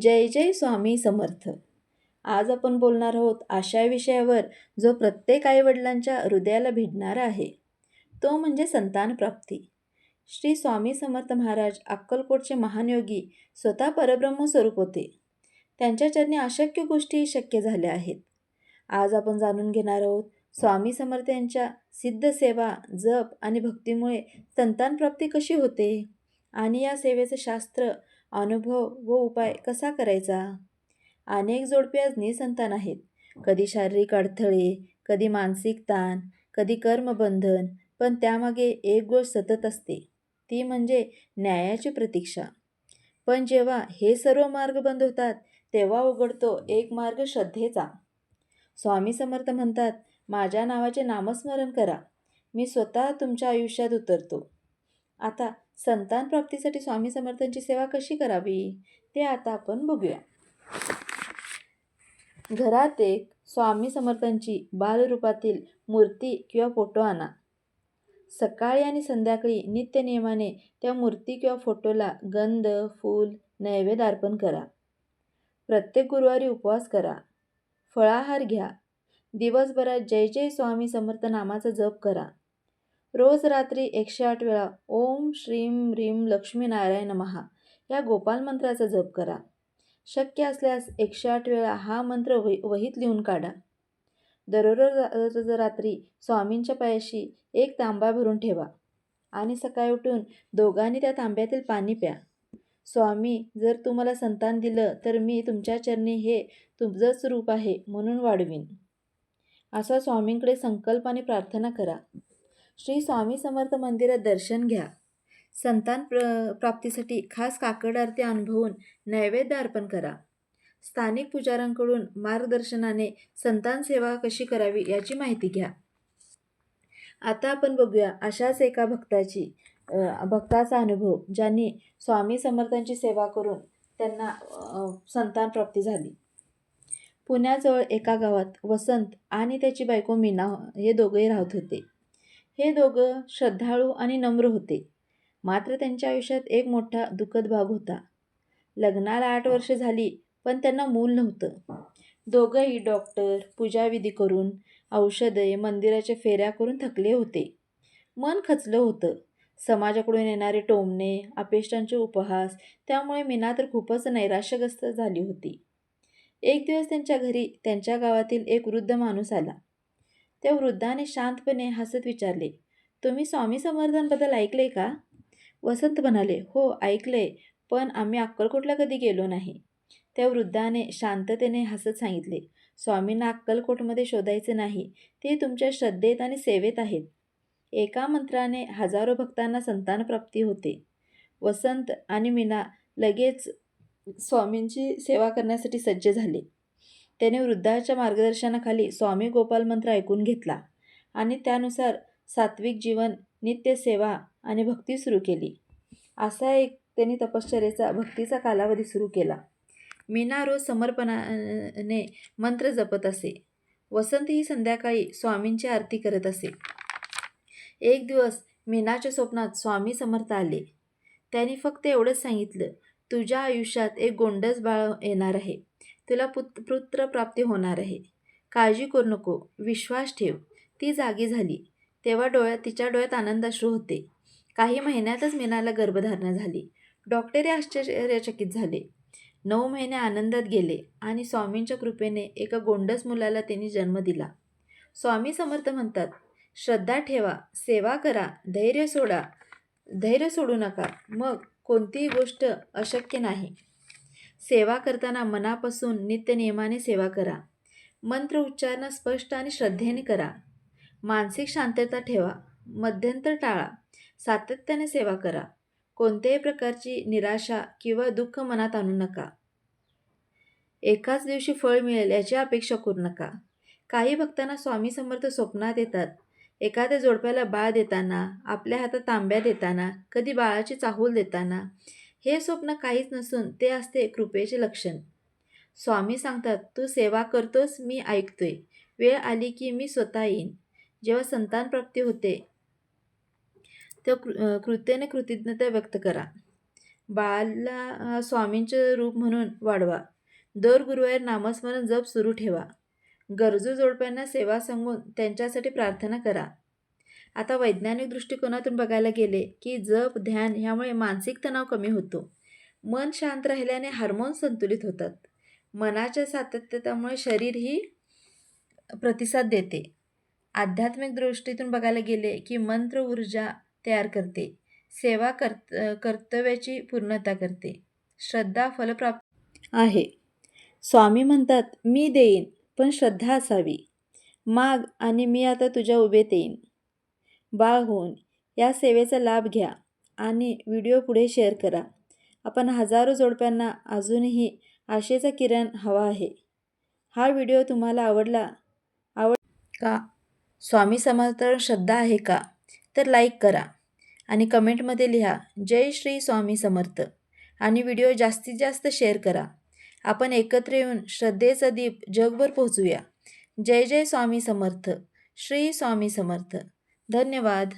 जय जय स्वामी समर्थ. आज आपण बोलणार आहोत अशा विषयावर जो प्रत्येक आईवडिलांच्या हृदयाला भिडणारा आहे. तो म्हणजे संतान प्राप्ती. श्री स्वामी समर्थ महाराज अक्कलकोटचे महान योगी स्वतः परब्रह्म स्वरूप होते. त्यांच्या चरणी अशक्य गोष्टी शक्य झाल्या आहेत. आज आपण जाणून घेणार आहोत स्वामी समर्थ यांच्या सिद्ध सेवा जप आणि भक्तीमुळे संतानप्राप्ती कशी होते? आणि या सेवेचं शास्त्र अनुभव व उपाय कसा करायचा? अनेक जोडपे आज निसंतान आहेत. कधी शारीरिक अडथळे कधी मानसिक ताण कधी कर्मबंधन पण त्यामागे एक गोष्ट सतत असते. ती म्हणजे न्यायाची प्रतीक्षा. पण जेव्हा हे सर्व मार्ग बंद होतात तेव्हा उघडतो एक मार्ग श्रद्धेचा. स्वामी समर्थ म्हणतात माझ्या नावाचे नामस्मरण करा. मी स्वतः तुमच्या आयुष्यात उतरतो. आता संतान प्राप्तीसाठी स्वामी समर्थांची सेवा कशी करावी ते आता आपण बघूया. घरात एक स्वामी समर्थांची बालरूपातील मूर्ती किंवा फोटो आणा. सकाळी आणि संध्याकाळी नित्य नियमाने त्या मूर्ती किंवा फोटोला गंध फूल नैवेद्य अर्पण करा. प्रत्येक गुरुवारी उपवास करा. फळाहार घ्या. दिवसभरात जय जय स्वामी समर्थ नामाचा जप करा. रोज रात्री एकशे आठ वेळा ओम श्रीम ह्रीम लक्ष्मीनारायण महा या गोपाल मंत्राचा जप करा. शक्य असल्यास एकशे आठ वेळा हा मंत्र वही वहीत लिहून काढा. दररोज रात्री स्वामींच्या पायाशी एक तांबा भरून ठेवा आणि सकाळी उठून दोघांनी त्या तांब्यातील पाणी प्या. स्वामी जर तुम्हाला संतान दिलं तर मी तुमच्या चरणी हे तुमचंच रूप आहे म्हणून वाढवीन. असा स्वामींकडे संकल्प आणि प्रार्थना करा. श्री स्वामी समर्थ मंदिरात दर्शन घ्या. संतान प्र प्राप्तीसाठी खास काकड आरती अनुभवून नैवेद्य अर्पण करा. स्थानिक पुजाऱ्यांकडून मार्गदर्शनाने संतान सेवा कशी करावी याची माहिती घ्या. आता आपण बघूया अशाच एका भक्ताची भक्ताचा अनुभव ज्यांनी स्वामी समर्थांची सेवा करून त्यांना संतान प्राप्ती झाली. पुण्याजवळ एका गावात वसंत आणि त्याची बायको मीना हे दोघेही राहत होते. हे दोघं श्रद्धाळू आणि नम्र होते. मात्र त्यांच्या आयुष्यात एक मोठा दुःखद भाग होता. लग्नाला आठ वर्ष झाली पण त्यांना मूल नव्हतं. दोघंही डॉक्टर पूजाविधी करून औषधे मंदिराच्या फेऱ्या करून थकले होते. मन खचलं होतं. समाजाकडून येणारे टोमणे अपेष्टांचे उपहास त्यामुळे मीना तर खूपच नैराश्यग्रस्त झाली होती. एक दिवस त्यांच्या घरी त्यांच्या गावातील एक वृद्ध माणूस आला. त्या वृद्धाने शांतपणे हसत विचारले तुम्ही स्वामी समर्थांबद्दल ऐकले का? वसंत म्हणाले हो ऐकले पण आम्ही अक्कलकोटला कधी गेलो नाही. त्या वृद्धाने शांततेने हसत सांगितले स्वामींना अक्कलकोटमध्ये शोधायचे नाही ते तुमच्या श्रद्धेत आणि सेवेत आहेत. एका मंत्राने हजारो भक्तांना संतानप्राप्ती होते. वसंत आणि मीना लगेच स्वामींची सेवा करण्यासाठी सज्ज झाले. त्याने वृद्धाच्या मार्गदर्शनाखाली स्वामी गोपाल मंत्र ऐकून घेतला आणि त्यानुसार सात्विक जीवन नित्य सेवा आणि भक्ती सुरू केली. असा एक त्यांनी तपश्चर्याचा भक्तीचा कालावधी सुरू केला. मीना रोज समर्पणाने मंत्र जपत असे. वसंत ही संध्याकाळी स्वामींची आरती करत असे. एक दिवस मीनाच्या स्वप्नात स्वामी समर्थ आले. त्यांनी फक्त एवढंच सांगितलं तुझ्या आयुष्यात एक गोंडस बाळ येणार आहे. तुला पुत पुत्रप्राप्ती होणार आहे. काळजी करू नको. विश्वास ठेव. ती जागी झाली. तेव्हा डोळ्यात तिच्या डोळ्यात आनंदाश्रू होते. काही महिन्यातच मीनाला गर्भधारणा झाली. डॉक्टरही आश्चर्यचकित झाले. नऊ महिने आनंदात गेले आणि स्वामींच्या कृपेने एका गोंडस मुलाला त्यांनी जन्म दिला. स्वामी समर्थ म्हणतात श्रद्धा ठेवा सेवा करा धैर्य सोडा धैर्य सोडू नका. मग कोणतीही गोष्ट अशक्य नाही. सेवा करताना मनापासून नित्यनियमाने सेवा करा. मंत्र उच्चारणं स्पष्ट आणि श्रद्धेने करा. मानसिक शांतता ठेवा. मध्यंतर टाळा. सातत्याने सेवा करा. कोणत्याही प्रकारची निराशा किंवा दुःख मनात आणू नका. एकाच दिवशी फळ मिळेल याची अपेक्षा करू नका. काही भक्तांना स्वामी समर्थ स्वप्नात येतात. एखाद्या जोडप्याला बाळ देताना आपल्या हातात तांब्या देताना कधी बाळाची चाहूल देताना हे स्वप्न काहीच नसून ते असते कृपेचे लक्षण. स्वामी सांगतात तू सेवा करतोस मी ऐकतोय. वेळ आली की मी स्वतः येईन. जेव्हा संतान प्राप्ती होते तेव्हा कृ कृतज्ञता व्यक्त करा. बाळाला स्वामींचे स्वामींचं रूप म्हणून वाढवा. दर गुरुवार नामस्मरण जप सुरू ठेवा. गरजू जोडप्यांना सेवा सांगून त्यांच्यासाठी प्रार्थना करा. आता वैज्ञानिक दृष्टिकोनातून बघायला गेले की जप ध्यान ह्यामुळे मानसिक तणाव कमी होतो. मन शांत राहिल्याने हार्मोन संतुलित होतात. मनाच्या सातत्यामुळे शरीरही प्रतिसाद देते. आध्यात्मिक दृष्टीतून बघायला गेले की मंत्र ऊर्जा तयार करते. सेवा कर्त कर्तव्याची पूर्णता करते. श्रद्धा फलप्राप्त आहे. स्वामी म्हणतात मी देईन पण श्रद्धा असावी. माग आणि मी आता तुझ्या उभेत येईन बाळ होऊन या सेवेचा लाभ घ्या आणि व्हिडिओ पुढे शेअर करा. आपण हजारो जोडप्यांना अजूनही आशेचा किरण हवा आहे. हा व्हिडिओ तुम्हाला आवडला आवड का? स्वामी समर्थ श्रद्धा आहे का? तर लाईक करा आणि कमेंटमध्ये लिहा जय श्री स्वामी समर्थ आणि व्हिडिओ जास्तीत जास्त शेअर करा. आपण एकत्र येऊन श्रद्धेचा दीप जगभर पोहोचूया. जय जय स्वामी समर्थ श्री स्वामी समर्थ. धन्यवाद.